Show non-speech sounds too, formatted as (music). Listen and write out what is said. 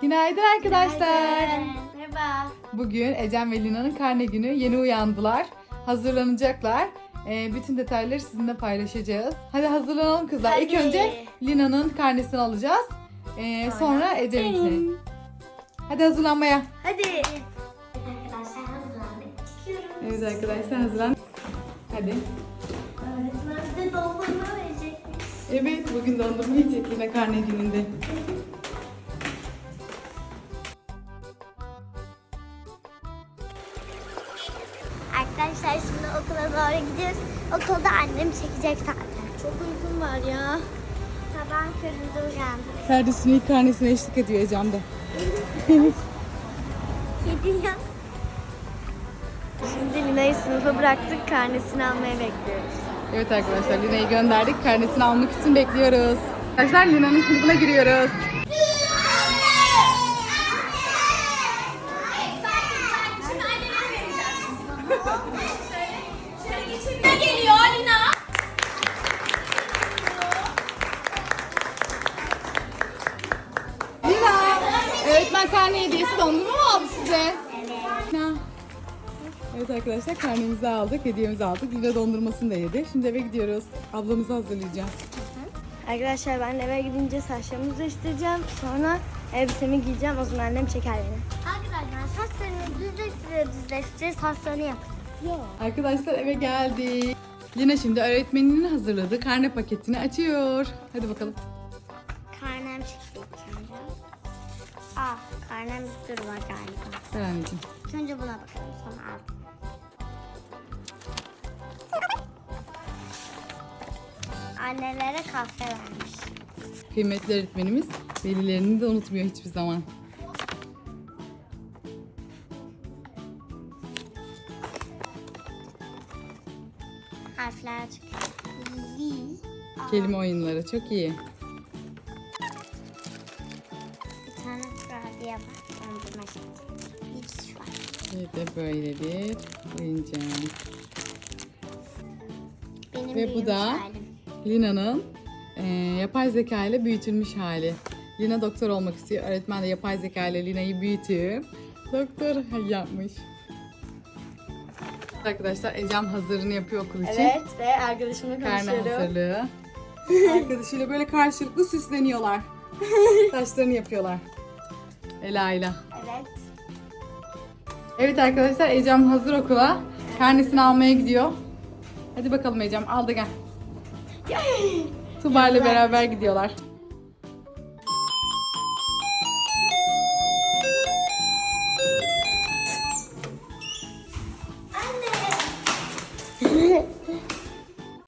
Günaydın arkadaşlar. Merhaba. Bugün Ecem ve Lina'nın karne günü. Yeni uyandılar. Hazırlanacaklar. Ee, bütün detayları sizinle paylaşacağız. Hadi hazırlanalım kızlar. İlk Hadi. önce Lina'nın karnesini alacağız. Ee, sonra Ecem'inkini. Hadi hazırlanmaya. Hadi. Arkadaşlar hazırlandık. Çıkıyoruz. Evet arkadaşlar hazırlan. Hadi. Öğretmen bize dondurma verecekmiş. Evet bugün dondurma yiyecek Lina karne gününde. (laughs) Arkadaşlar şimdi okula doğru gidiyoruz. Okulda annem çekecek zaten. Çok uykum var ya. Sabah köründe uyandım. Kardeşinin ilk karnesine eşlik ediyor Ecem de. Kedi ya. Şimdi Lina'yı sınıfa bıraktık. Karnesini almaya bekliyoruz. Evet arkadaşlar Lina'yı gönderdik. Karnesini almak için bekliyoruz. Arkadaşlar Lina'nın sınıfına giriyoruz. Öğretmen karne hediyesi dondurma mı aldı size? Lina. Evet arkadaşlar karnemizi aldık, hediyemizi aldık. Lina dondurmasını da yedi. Şimdi eve gidiyoruz. Ablamızı hazırlayacağız. Arkadaşlar ben eve gidince saçlarımı değiştireceğim. Sonra elbisemi giyeceğim. O zaman annem çeker beni. Arkadaşlar saçlarını düzleştire düzleştire saçlarını yap. Arkadaşlar eve geldik. Lina şimdi öğretmeninin hazırladığı karne paketini açıyor. Hadi bakalım. Karnem çıktı. Aa karnem bir sürü var galiba. Ver anneciğim. İlk önce buna bakalım sonra al. Annelere kahve vermiş. Kıymetli öğretmenimiz velilerini de unutmuyor hiçbir zaman. Harfler çıkıyor. Kelime oyunları çok iyi. Dondurma şekli. Bir de böyle bir oyuncak. Benim Ve bu da- halim. Lina'nın eee, yapay zeka ile büyütülmüş hali. Lina doktor olmak istiyor. Öğretmen de yapay zeka ile Lina'yı büyütüp doktor yapmış. Arkadaşlar Ecem hazırını yapıyor okul için. Evet ve arkadaşımla Karne konuşuyorum. hazırlığı. (laughs) Arkadaşıyla böyle karşılıklı süsleniyorlar. (laughs) Saçlarını yapıyorlar. Ela ile. Evet. Evet arkadaşlar Ecem hazır okula. Karnesini almaya gidiyor. Hadi bakalım Ecem al da gel. Tuba ile beraber gidiyorlar.